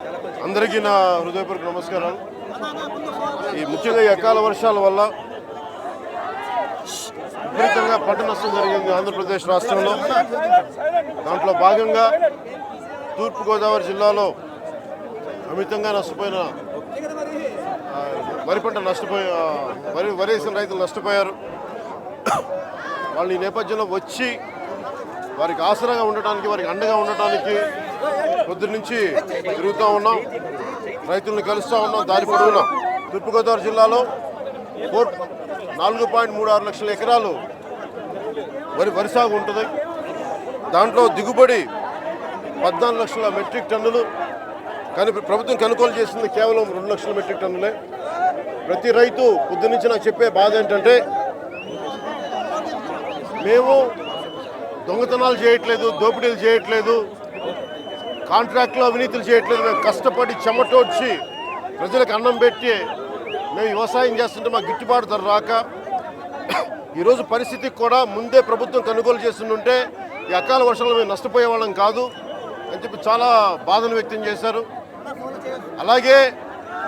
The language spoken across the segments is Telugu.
అందరికీ నా హృదయపూర్వక నమస్కారాలు. ఈ ముఖ్యంగా ఈ అకాల వర్షాల వల్ల విపరీతంగా పంట నష్టం జరిగింది ఆంధ్రప్రదేశ్ రాష్ట్రంలో. దాంట్లో భాగంగా తూర్పుగోదావరి జిల్లాలో అమితంగా నష్టపోయిన వరి పంట నష్టపోయి వరి వరి వేసిన రైతులు నష్టపోయారు. వాళ్ళు ఈ నేపథ్యంలో వచ్చి వారికి ఆసరాగా ఉండటానికి వారికి అండగా ఉండటానికి పొద్దున్న నుంచి తిరుగుతూ ఉన్నాం. రైతులను కలుస్తూ ఉన్నాం దారి పొడవునా తూర్పుగోదావరి జిల్లాలో ఫోర్ నాలుగు పాయింట్ మూడు ఆరు లక్షల ఎకరాలు వరి వరి సాగు ఉంటుంది. దాంట్లో దిగుబడి పద్నాలుగు లక్షల మెట్రిక్ టన్నులు కానీ ప్రభుత్వం కొనుగోలు చేసింది కేవలం రెండు లక్షల మెట్రిక్ టన్నులే. ప్రతి రైతు పొద్దు నుంచి నాకు చెప్పే బాధ ఏంటంటే మేము దొంగతనాలు చేయట్లేదు దోపిడీలు చేయట్లేదు కాంట్రాక్ట్లో అవినీతులు చేయట్లేదు. మేము కష్టపడి చెమటోడ్చి ప్రజలకు అన్నం పెట్టి మేము వ్యవసాయం చేస్తుంటే మాకు గిట్టుబాటు ధర రాక ఈరోజు పరిస్థితికి కూడా ముందే ప్రభుత్వం కొనుగోలు చేస్తుంటే ఈ అకాల వర్షాలు మేము నష్టపోయే వాళ్ళం కాదు అని చెప్పి చాలా బాధను వ్యక్తం చేశారు. అలాగే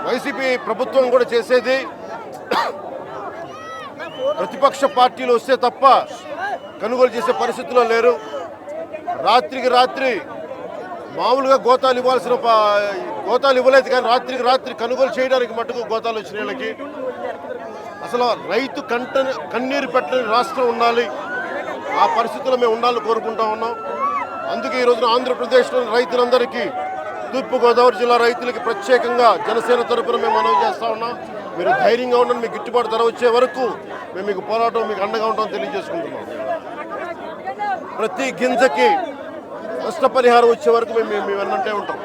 వైసీపీ ప్రభుత్వం కూడా చేసేది ప్రతిపక్ష పార్టీలు వస్తే తప్ప కొనుగోలు చేసే పరిస్థితిలో లేరు. రాత్రికి రాత్రి మామూలుగా గోతాలు ఇవ్వాల్సిన గోతాలు ఇవ్వలేదు కానీ రాత్రికి రాత్రి కొనుగోలు చేయడానికి మటుకు గోతాలు వచ్చిన వీళ్ళకి. అసలు రైతు కంట కన్నీరు పెట్టని రాష్ట్రం ఉండాలి. ఆ పరిస్థితుల్లో మేము ఉండాలని కోరుకుంటా ఉన్నాం. అందుకే ఈ రోజున ఆంధ్రప్రదేశ్లోని రైతులందరికీ తూర్పుగోదావరి జిల్లా రైతులకి ప్రత్యేకంగా జనసేన తరపున మేము మనవి చేస్తూ ఉన్నాం. మీరు ధైర్యంగా ఉండండి మీకు గిట్టుబాటు ధర వచ్చే వరకు మేము మీకు పోరాటం మీకు అండగా ఉంటాం తెలియజేసుకుంటున్నాం. ప్రతి గింజకి నష్టపరిహారం వచ్చే వరకు మేము మేము వెన్నంటే ఉంటాం.